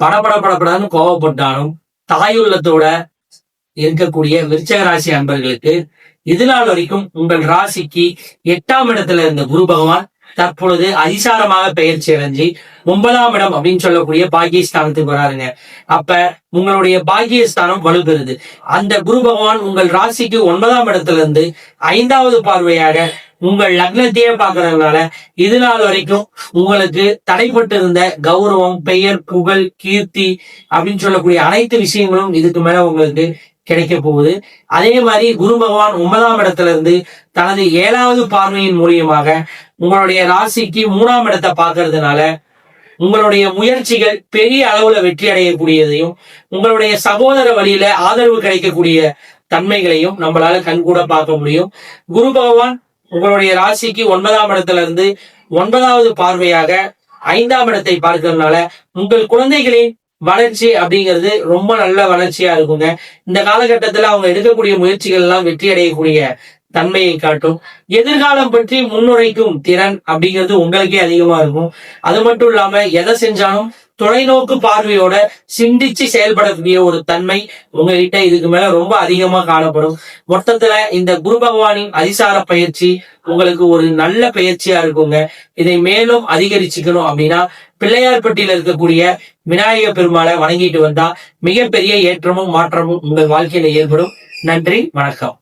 படபட கோபப்பட்டாலும் கோவப்பட்டாலும் தாயுள்ளத்தோட இருக்கக்கூடிய விருச்சக ராசி அன்பர்களுக்கு இது நாள் வரைக்கும் உங்கள் ராசிக்கு எட்டாம் இடத்துல இருந்த குரு பகவான் தற்பொழுது அதிசாரமாக பெயர்ச்சி அடைஞ்சு ஒன்பதாம் இடம் அப்படின்னு சொல்லக்கூடிய பாகிஸ்தானத்துக்கு வராருங்க அப்ப உங்களுடைய பாகியஸ்தானம் வலுப்பெறுது. அந்த குரு பகவான் உங்கள் ராசிக்கு ஒன்பதாம் இடத்துல இருந்து ஐந்தாவது பார்வையாக உங்கள் லக்னத்தையே பாக்குறதுனால இது நாள் வரைக்கும் உங்களுக்கு தடைப்பட்டு இருந்த கௌரவம் பெயர் புகழ் கீர்த்தி அப்படின்னு சொல்லக்கூடிய அனைத்து விஷயங்களும் இதுக்கு மேல உங்களுக்கு கிடைக்க போகுது. அதே மாதிரி குரு பகவான் ஒன்பதாம் இடத்துல இருந்து தனது ஏழாவது பார்வையின் மூலியமாக உங்களுடைய ராசிக்கு மூணாம் இடத்தை பார்க்கறதுனால உங்களுடைய முயற்சிகள் பெரிய அளவுல வெற்றி அடையக்கூடியதையும் உங்களுடைய சகோதர வழியில ஆதரவு கிடைக்கக்கூடிய தன்மைகளையும் நம்மளால கண்கூட பார்க்க முடியும். குரு பகவான் உங்களுடைய ராசிக்கு ஒன்பதாம் இடத்துல இருந்து ஒன்பதாவது பார்வையாக ஐந்தாம் இடத்தை பார்க்கறதுனால உங்கள் குழந்தைகளின் வளர்ச்சி அப்படிங்கிறது ரொம்ப நல்ல வளர்ச்சியா இருக்குங்க. இந்த காலகட்டத்துல அவங்க எடுக்கக்கூடிய முயற்சிகள் எல்லாம் வெற்றி அடையக்கூடிய தன்மையை காட்டும். எதிர்காலம் பற்றி முன்னுரைக்கும் திறன் அப்படிங்கிறது உங்களுக்கே அதிகமா இருக்கும். அது மட்டும் இல்லாம எதை செஞ்சாலும் தொலைநோக்கு பார்வையோட சிந்திச்சு செயல்படக்கூடிய ஒரு தன்மை உங்ககிட்ட இதுக்கு மேல ரொம்ப அதிகமா காணப்படும். மொத்தத்துல இந்த குரு பகவானின் அதிசார பயிற்சி உங்களுக்கு ஒரு நல்ல பயிற்சியா இருக்குங்க. இதை மேலும் அதிகரிச்சுக்கணும் அப்படின்னா பிள்ளையார்பட்டியில இருக்கக்கூடிய விநாயக பெருமாளை வணங்கிட்டு வந்தா மிகப்பெரிய ஏற்றமும் மாற்றமும் உங்கள் வாழ்க்கையில ஏற்படும். நன்றி வணக்கம்.